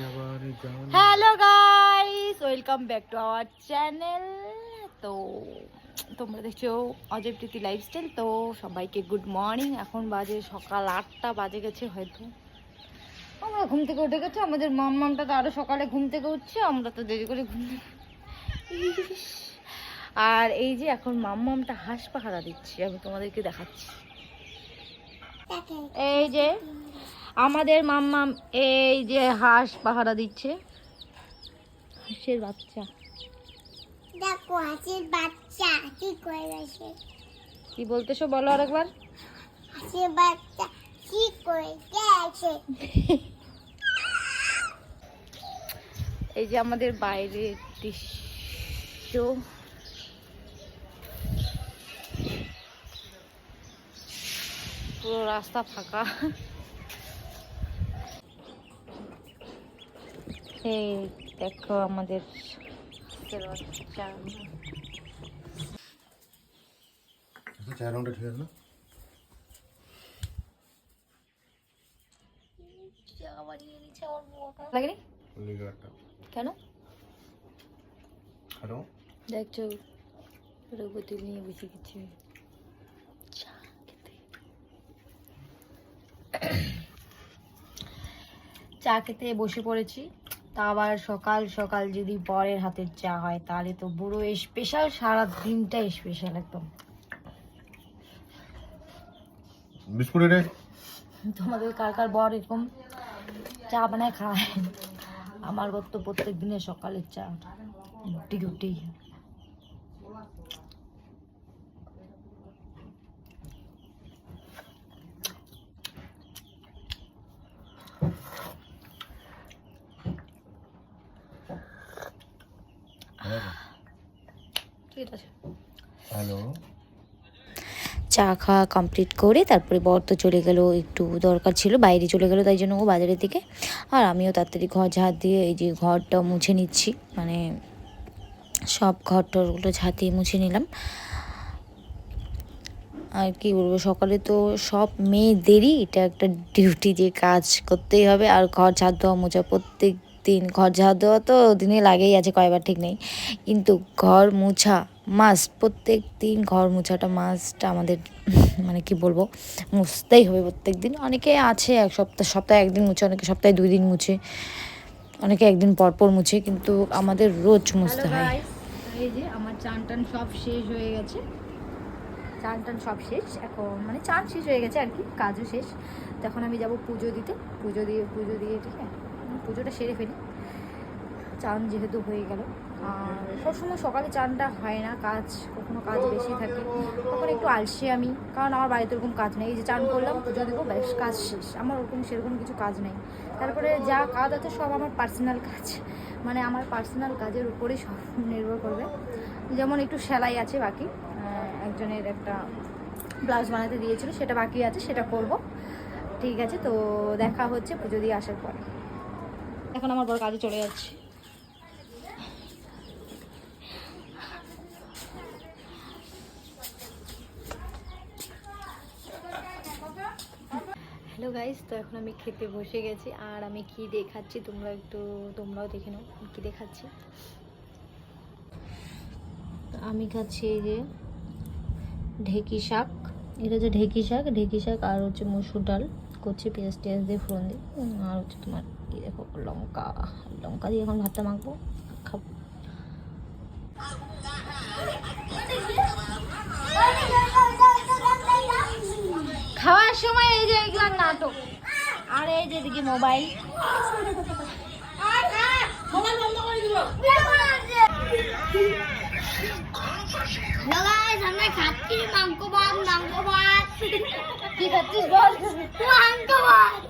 Hello guys welcome back to our channel তো তোমরা দেখছ অজয় প্রীতি লাইফস্টাইল তো সবাইকে গুড মর্নিং এখন বাজে সকাল আটটা বাজে গেছে হয়তো। আমরা ঘুম থেকে উঠে গেছে? আমাদের মাম মামটা তো আরও সকালে ঘুম থেকে উঠছে। আমরা তো দেরি করে ঘুম আর এই যে এখন মাম মামটা হাঁস পাহারা দিচ্ছি। আমি তোমাদেরকে দেখাচ্ছি। এই যে আমাদের মাম্মা এই যে হাঁস পাহারা দিচ্ছে। হাঁসের বাচ্চা। দেখো হাসির বাচ্চা কি করে গেছে কি বলতেছো বলো আরেকবার। হাসির বাচ্চা কি করে? গেছে এই যে আমাদের বাইরের দৃশ্য। পুরো রাস্তা ফাঁকা। এই দেখো আমাদের চার রাউন্ডে ঠিক আছে না? লাগেনি? কেন? হ্যালো? দেখছ রঘুপতি নিয়ে বসে গেছি। চা খেতে। চা খেতে বসে পড়েছি। তা আবার সকাল সকাল যদি বরের হাতের চা হয় তাহলে তো বুড়ো স্পেশাল সারা দিনটাই স্পেশাল একদম। বিস্কুট রে তোমাদের কার কার বর এরকম চা বানায় খাওয়ায় আমার ঘর তো প্রত্যেক দিনের সকালের চা। রুটি রুটি। হ্যালো চা খাওয়া কমপ্লিট করে তারপরে বর তো চলে গেল একটু দরকার ছিল বাইরে চলে গেল তাই জন্য ও বাজারের দিকে। আর আমিও তাড়াতাড়ি ঘর ঝাঁট দিয়ে এই যে ঘরটা মুছে নিচ্ছি মানে সব ঘর টরগুলো ঝাঁট দিয়ে মুছে নিলাম। আর কি বলব সকালে তো সব মেয়েদেরই এটা একটা ডিউটি যে কাজ করতেই হবে আর ঘর ঝাড় দেওয়া মোছা প্রত্যেক দিন ঘর ঝাড় দেওয়া তো দিনে লাগেই আছে কয়বার ঠিক নেই। কিন্তু ঘর মুছা মাস্ট প্রত্যেক দিন ঘর মুছাটা মাস্ট আমাদের মানে কি বলব মুছতেই হবে প্রত্যেক দিন। অনেকে আছে এক সপ্তাহ সপ্তাহে একদিন মুছে অনেকে সপ্তাহে দুই দিন মুছে অনেকে একদিন পর পর মুছে কিন্তু আমাদের রোজ মুছতে হয়। এই যে আমার চান টান সব শেষ হয়ে গেছে। চান টান সব শেষ এখন মানে চান শেষ হয়ে গেছে আর কি কাজও শেষ। তখন আমি যাব পুজো দিতে পুজো দিয়ে পুজো দিয়ে ঠিক আছে? পুজোটা সেরে ফেলি। চান যেহেতু হয়ে গেল। আর সবসময় সকালে চানটা হয় না, কাজ, কখনো কাজ বেশি থাকে। তখন একটু আলসে আমি, কারণ আমার বাড়িতে ওরকম কাজ নেই। এই যে চান করলাম, পুজো দেবো, ব্যাস, কাজ শেষ। আমার ওরকম সেরকম কিছু কাজ নেই। তারপরে যা কাজ আছে সব আমার পার্সোনাল কাজ। মানে আমার পার্সোনাল কাজের উপরেই সব নির্ভর করবে। যেমন একটু সেলাই আছে বাকি। একজনের একটা ব্লাউজ বানাতে দিয়েছিল, সেটা বাকি আছে, সেটা করব। ঠিক আছে, তো দেখা হচ্ছে পুজো দিয়ে আসার পরে। এখন আমার বড় কাজে চলে যাচ্ছে। হ্যালো গাইস তো এখন আমি খেতে বসে গেছি, আর আমি কি দেখাচ্ছি তোমরা একটু, তোমরাও দেখে নাও কি দেখাচ্ছি। আমি খাচ্ছি এই যে ঢেকি শাক, এটা হচ্ছে ঢেকি শাক ঢেকি শাক আর হচ্ছে মসুর ডাল করছি পেঁয়াজ টেয়াজ দিয়ে ফোড়ন দিয়ে আর হচ্ছে তোমার কি দেখো লঙ্কা লঙ্কা দিয়ে এখন ভাতটা মাখবো খাব খাওয়ার সময় এই যে এগুলার নাটক আর এই যে দিকে মোবাইল আমরা খাচ্ছি মাংস ভাত মাংস ভাত কি খাচ্ছিস বল মাংস ভাত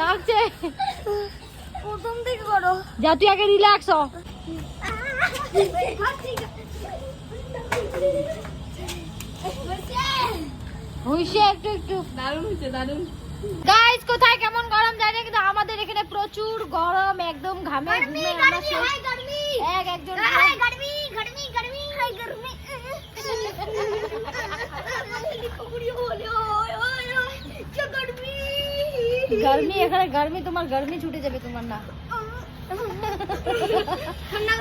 লাগছে। প্রথম থেকে করো যা তুই আগে রিল্যাক্স হ। কোথায়? কেমন গরম জানি কিন্তু আমাদের এখানে প্রচুর গরম একদম ঘামে গরমি এখানে গরমি তোমার গরমি ছুটে যাবে তোমার না। ঠান্ডা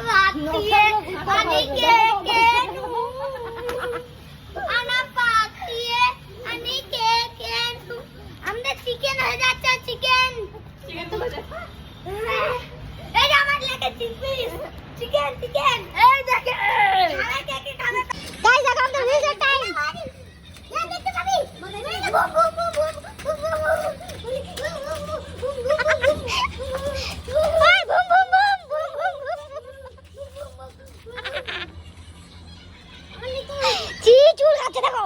চুল দেখো।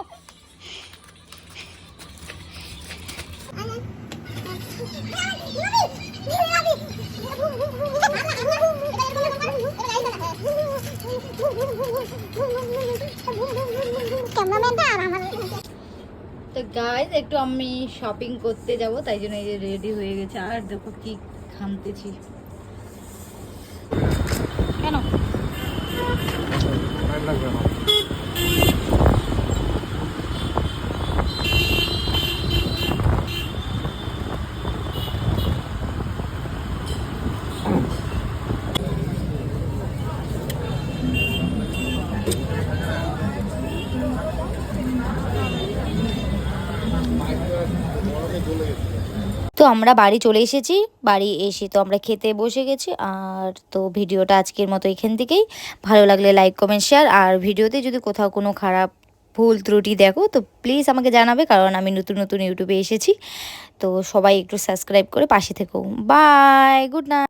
তো গাইজ একটু আমি শপিং করতে যাব তাই জন্য এই যে রেডি হয়ে গেছে। আর দেখো কি ঘামতেছি। কেন? লাগবে না তো আমরা বাড়ি চলে এসেছি। বাড়ি এসে তো আমরা খেতে বসে গেছি। আর তো ভিডিওটা আজকের মতো এখান থেকেই। ভালো লাগলে লাইক কমেন্ট শেয়ার আর ভিডিওতে যদি কোথাও কোনো খারাপ ভুল ত্রুটি দেখো, তো প্লিজ আমাকে জানাবে, কারণ আমি নতুন নতুন ইউটিউবে এসেছি। তো সবাই একটু সাবস্ক্রাইব করে পাশে থেকো। Bye good night